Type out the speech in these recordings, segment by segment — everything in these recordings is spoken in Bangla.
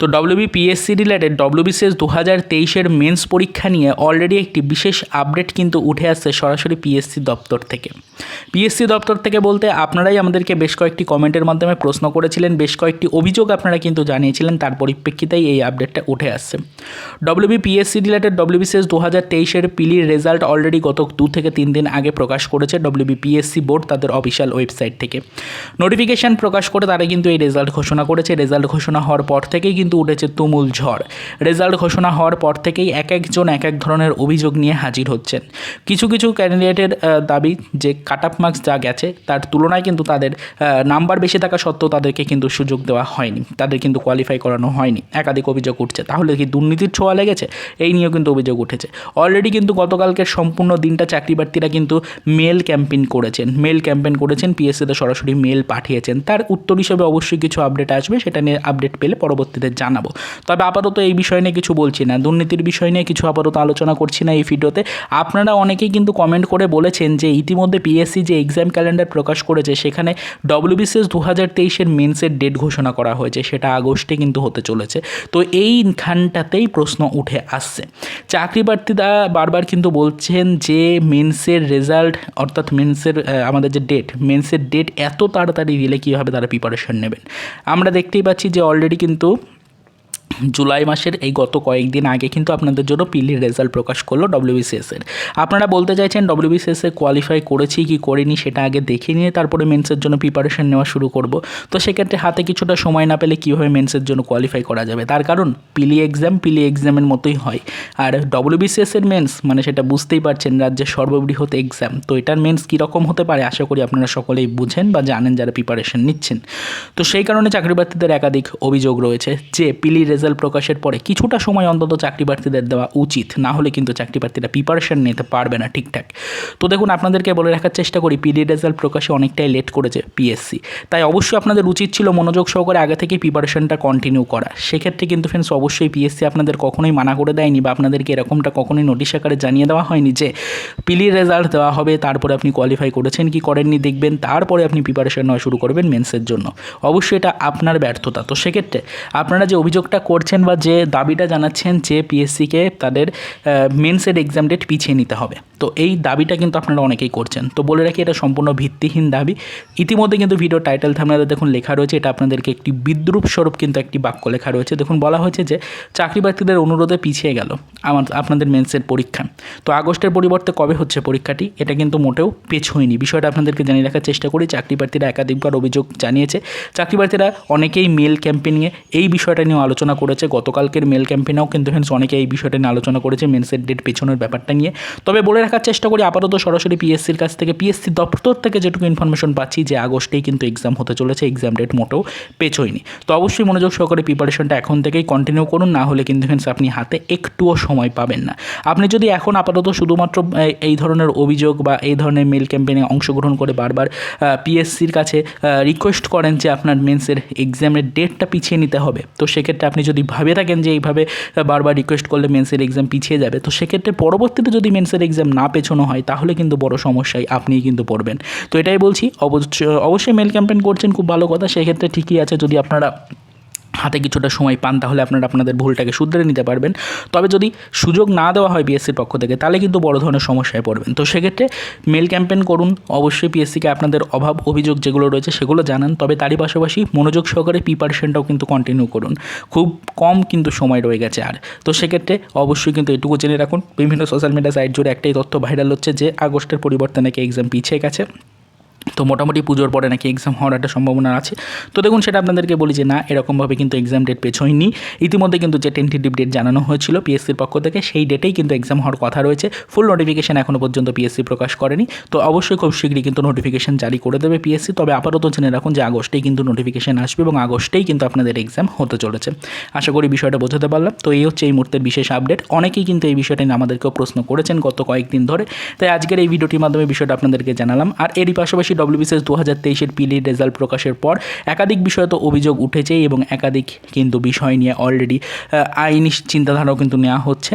তো ডব্লিউবি পিএসসি রিলেটেড ডব্লিউবিসিএস দু হাজার তেইশের মেন্স পরীক্ষা নিয়ে অলরেডি একটি বিশেষ আপডেট কিন্তু উঠে আসছে সরাসরি পিএসসি দপ্তর থেকে। পিএসসি দপ্তর থেকে বলতে আপনারাই আমাদেরকে বেশ কয়েকটি কমেন্টের মাধ্যমে প্রশ্ন করেছিলেন, বেশ কয়েকটি অভিযোগ আপনারা কিন্তু জানিয়েছিলেন, তার পরিপ্রেক্ষিতেই এই আপডেটটা উঠে আসছে। ডব্লিউবি পিএসসি রিলেটেড ডব্লিউবিসিএস দু হাজার তেইশের পিলির রেজাল্ট অলরেডি গত দু থেকে তিন দিন আগে প্রকাশ করেছে W B P S C board তাদের অফিসিয়াল ওয়েবসাইট থেকে। নোটিফিকেশান প্রকাশ করে তারা কিন্তু এই রেজাল্ট ঘোষণা করেছে। রেজাল্ট ঘোষণা হওয়ার পর থেকেই কিন্তু উঠেছে তুমুল ঝড়। রেজাল্ট ঘোষণা হওয়ার পর থেকেই এক একজন এক এক ধরনের অভিযোগ নিয়ে হাজির হচ্ছেন। কিছু কিছু ক্যান্ডিডেটের দাবি যে কাট আপ মার্কস যা গেছে, তার তুলনায় কিন্তু তাদের নাম্বার বেশি থাকা সত্ত্বেও তাদেরকে কিন্তু সুযোগ দেওয়া হয়নি। তাদের কিন্তু কোয়ালিফাই করানো হয়নি। একাধিক অভিযোগ উঠছে। তাহলে কি দুর্নীতির ছোঁয়া লেগেছে? এই নিয়েও কিন্তু অভিযোগ উঠেছে। অলরেডি কিন্তু গতকালকে সম্পূর্ণ দিনটা চাকরি প্রার্থীরা কিন্তু মেল ক্যাম্পেইন করেছেন। মেল ক্যাম্পেইন করেছেন পিএসসিতে সরাসরি মেল পাঠিয়েছেন। তার উত্তর হিসেবে অবশ্যই কিছু আপডেট আসবে। সেটা নিয়ে আপডেট পেলে পরবর্তীতে জানাব। তবে আপাতত এই বিষয় নিয়ে কিছু বলছি না। দুর্নীতির বিষয় নিয়ে কিছু আপাতত আলোচনা করছি না এই ভিডিওতে। আপনারা অনেকেই কিন্তু কমেন্ট করে বলেছেন যে ইতিমধ্যে পিএসসি যে এক্সাম ক্যালেন্ডার প্রকাশ করেছে, সেখানে ডব্লিউবিসিএস দু হাজার তেইশের মেন্সের ডেট ঘোষণা করা হয়েছে। সেটা আগস্টে কিন্তু হতে চলেছে। তো এইখানটাতেই প্রশ্ন উঠে আসছে। চাকরি প্রার্থীরা বারবার কিন্তু বলছেন যে মেন্সের রেজাল্ট অর্থাৎ মেন্সের আমাদের যে ডেট মেন্সের ডেট এত তাড়াতাড়ি দিলে কীভাবে তারা প্রিপারেশন নেবেন? আমরা দেখতেই পাচ্ছি যে অলরেডি কিন্তু জুলাই মাসের এই গত কয়েকদিন আগে কিন্তু আপনাদের জন্য পিলির রেজাল্ট প্রকাশ করল ডব্লিউবিসিএসের আপনারা বলতে চাইছেন ডব্লিউবিসিএসে কোয়ালিফাই করেছি কি করিনি সেটা আগে দেখে নিয়ে তারপরে মেন্সের জন্য প্রিপারেশন নেওয়া শুরু করব। তো সেক্ষেত্রে হাতে কিছুটা সময় না পেলে কীভাবে মেন্সের জন্য কোয়ালিফাই করা যাবে? তার কারণ পিলি এক্সাম পিলি এক্সামের মতোই হয়। আর ডব্লিউবিসিএসের মেন্স মানে সেটা বুঝতেই পারছেন রাজ্যের সর্ববৃহৎ এক্সাম তো এটার মেন্স কীরকম হতে পারে আশা করি আপনারা সকলেই বুঝেন বা জানেন যারা প্রিপারেশন নিচ্ছেন। তো সেই কারণে চাকরি প্রার্থীদের একাধিক অভিযোগ রয়েছে যে পিলি রেজাল্ট প্রকাশের পরে কিছুটা সময় অন্তত চাকরি প্রার্থীদের দেওয়া উচিত। না হলে কিন্তু চাকরি প্রার্থীরা প্রিপারেশন নিতে পারবে না ঠিকঠাক। তো দেখুন, আপনাদেরকে বলে রাখার চেষ্টা করি পিডি রেজাল্ট প্রকাশে অনেকটাই লেট করেছে পিএসসি তাই অবশ্যই আপনাদের উচিত ছিল মনোযোগ সহকারে আগে থেকে প্রিপারেশনটা কন্টিনিউ করা। সেক্ষেত্রে কিন্তু ফ্রেন্ডস অবশ্যই পিএসসি আপনাদের কখনোই মানা করে দেয়নি বা আপনাদেরকে এরকমটা কখনোই নোটিশ আকারে জানিয়ে দেওয়া হয়নি যে পিলি রেজাল্ট দেওয়া হবে, তারপরে আপনি কোয়ালিফাই করেছেন কি করেননি দেখবেন, তারপরে আপনি প্রিপারেশন নেওয়া শুরু করবেন মেন্সের জন্য। অবশ্যই এটা আপনার ব্যর্থতা। তো সেক্ষেত্রে আপনারা যে অভিযোগটা করছেন বা যে দাবিটা জানাচ্ছেন যে পিএসসিকে তাদের মেন্সের এক্সাম ডেট পিছিয়ে নিতে হবে। তো এই দাবিটা কিন্তু আপনারা অনেকেই করছেন। তো বলে রাখি, এটা সম্পূর্ণ ভিত্তিহীন দাবি। ইতিমধ্যে কিন্তু ভিডিও টাইটেল থামনাতে দেখুন লেখা রয়েছে, এটা আপনাদেরকে একটি বিদ্রুপ স্বরূপ কিন্তু একটি বাক্য লেখা রয়েছে। দেখুন, বলা হয়েছে যে, চাকরি প্রার্থীদের অনুরোধে পিছিয়ে গেল আমার, আপনাদের মেন্সের পরীক্ষা। তো আগস্টের পরিবর্তে কবে হচ্ছে পরীক্ষাটি? এটা কিন্তু মোটেও পেছোয়নি বিষয়টা আপনাদেরকে জানিয়ে রাখার চেষ্টা করি। চাকরি প্রার্থীরা একাধিকবার অভিযোগ জানিয়েছে। চাকরি প্রার্থীরা অনেকেই মেল ক্যাম্পেনিংয়ে এই বিষয়টা নিয়ে আলোচনা করেছে। গতকালকের মেল ক্যাম্পেনেও কিন্তু ফ্রেন্ডস অনেকে এই বিষয়টা নিয়ে আলোচনা করেছে মেন্সের ডেট পেছনের ব্যাপারটা নিয়ে। তবে বলে রাখার চেষ্টা করি, আপাতত সরাসরি পিএসসির কাছ থেকে পিএসসি দপ্তর থেকে যেটুকু ইনফরমেশন পাচ্ছি যে আগস্টেই কিন্তু এক্সাম হতে চলেছে এক্সাম ডেট মোটেও পেছোয়নি। তো অবশ্যই মনোযোগ সহকারে প্রিপারেশনটা এখন থেকেই কন্টিনিউ করুন, না হলে কিন্তু ফ্রেন্ডস আপনি হাতে একটুও সময় পাবেন না। আপনি যদি এখন আপাতত শুধুমাত্র এই ধরনের অভিযোগ বা এই ধরনের মেল ক্যাম্পেনে অংশগ্রহণ করে বারবার পিএসসির কাছে রিকোয়েস্ট করেন যে আপনার মেন্সের এক্সামের ডেটটা পিছিয়ে নিতে হবে, তো সেক্ষেত্রে আপনি যদি ভাবে থাকেন যে এইভাবে বারবার রিকোয়েস্ট করলে মেন্সের এক্সাম পিছিয়ে যাবে, তো সেক্ষেত্রে পরবর্তীতে যদি মেন্সের এক্সাম না পেছনো হয়, তাহলে কিন্তু বড় সমস্যায় আপনিই কিন্তু পড়বেন। তো এটাই বলছি অবশ্যই অবশ্যই মেল ক্যাম্পেন করছেন, খুব ভালো কথা, সেক্ষেত্রে ঠিকই আছে যদি আপনারা হাতে কিছুটা সময় পান, তাহলে আপনারা আপনাদের ভুলটাকে শুধরে নিতে পারবেন। তবে যদি সুযোগ না দেওয়া হয় পিএসসির পক্ষ থেকে, তাহলে কিন্তু বড় ধরনের সমস্যায় পড়বেন। তো সেক্ষেত্রে মেল ক্যাম্পেন করুন, অবশ্যই পিএসসিকে আপনাদের অভাব, অভিযোগ যেগুলো রয়েছে সেগুলো জানান, তবে তারই পাশাপাশি মনোযোগ সহকারে প্রিপারেশনটাও কিন্তু কন্টিনিউ করুন। খুব কম কিন্তু সময় রয়ে গেছে আর। তো সেক্ষেত্রে অবশ্যই কিন্তু এটুকু জেনে রাখুন, বিভিন্ন সোশ্যাল মিডিয়া সাইট জুড়ে একটাই তথ্য ভাইরাল হচ্ছে যে আগস্টের পরিবর্তে নাকি এক্সাম পিছিয়ে গেছে। তো মোটামুটি পুজোর পরে নাকি এক্সাম হওয়ার একটা সম্ভাবনা আছে। তো দেখুন, সেটা আপনাদেরকে বলি যে না, এরকমভাবে কিন্তু এক্সাম ডেট পেছোয়নি ইতিমধ্যে কিন্তু যে টেন্টেটিভ ডেট জানানো হয়েছিল পিএসসির পক্ষ থেকে, সেই ডেটেই কিন্তু এক্সাম হওয়ার কথা রয়েছে। ফুল নোটিফিকেশান এখনও পর্যন্ত পিএসসি প্রকাশ করেনি। তো অবশ্যই খুব শীঘ্রই কিন্তু নোটিফিকেশান জারি করে দেবে পিএসসি তবে আপাতত জেনে রাখুন যে আগস্টেই কিন্তু নোটিফিকেশান আসবে এবং আগস্টেই কিন্তু আপনাদের এক্সাম হতে চলেছে। আশা করি বিষয়টা বোঝাতে পারলাম। তো এই হচ্ছে এই মুহূর্তের বিশেষ আপডেট অনেকেই কিন্তু এই বিষয়টা নিয়ে আমাদেরকেও প্রশ্ন করেছেন গত কয়েকদিন ধরে। তাই আজকের এই ভিডিওটির মাধ্যমে বিষয়টা আপনাদেরকে জানালাম। আর এরই পাশাপাশি ডব্লিউবিসিএস দু হাজার তেইশের পিলির রেজাল্ট প্রকাশের পর একাধিক বিষয়ে তো অভিযোগ উঠেছে এবং একাধিক কিন্তু বিষয় নিয়ে অলরেডি আইনি চিন্তাধারাও কিন্তু নেওয়া হচ্ছে।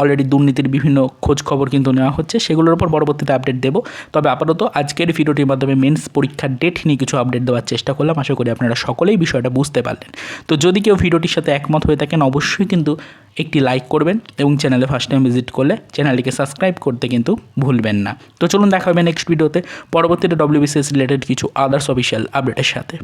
অলরেডি দুর্নীতির বিভিন্ন খোঁজ খবর কিন্তু নেওয়া হচ্ছে, সেগুলোর উপর পরবর্তীতে আপডেট দেবো। তবে আপাতত আজকের ভিডিওটির মাধ্যমে মেন্স পরীক্ষার ডেট নিয়ে কিছু আপডেট দেওয়ার চেষ্টা করলাম। আশা করি আপনারা সকলেই বিষয়টা বুঝতে পারলেন। তো যদি কেউ ভিডিওটির সাথে একমত হয়ে থাকেন, অবশ্যই কিন্তু একটি লাইক করবেন এবং চ্যানেলে ফার্স্ট টাইম ভিজিট করলে চ্যানেলটিকে সাবস্ক্রাইব করতে কিন্তু ভুলবেন না। তো চলুন দেখা হবে নেক্সট ভিডিওতে পরবর্তীতে W B C S related কিছু আদার্স অফিসিয়াল আপডেটের সাথে।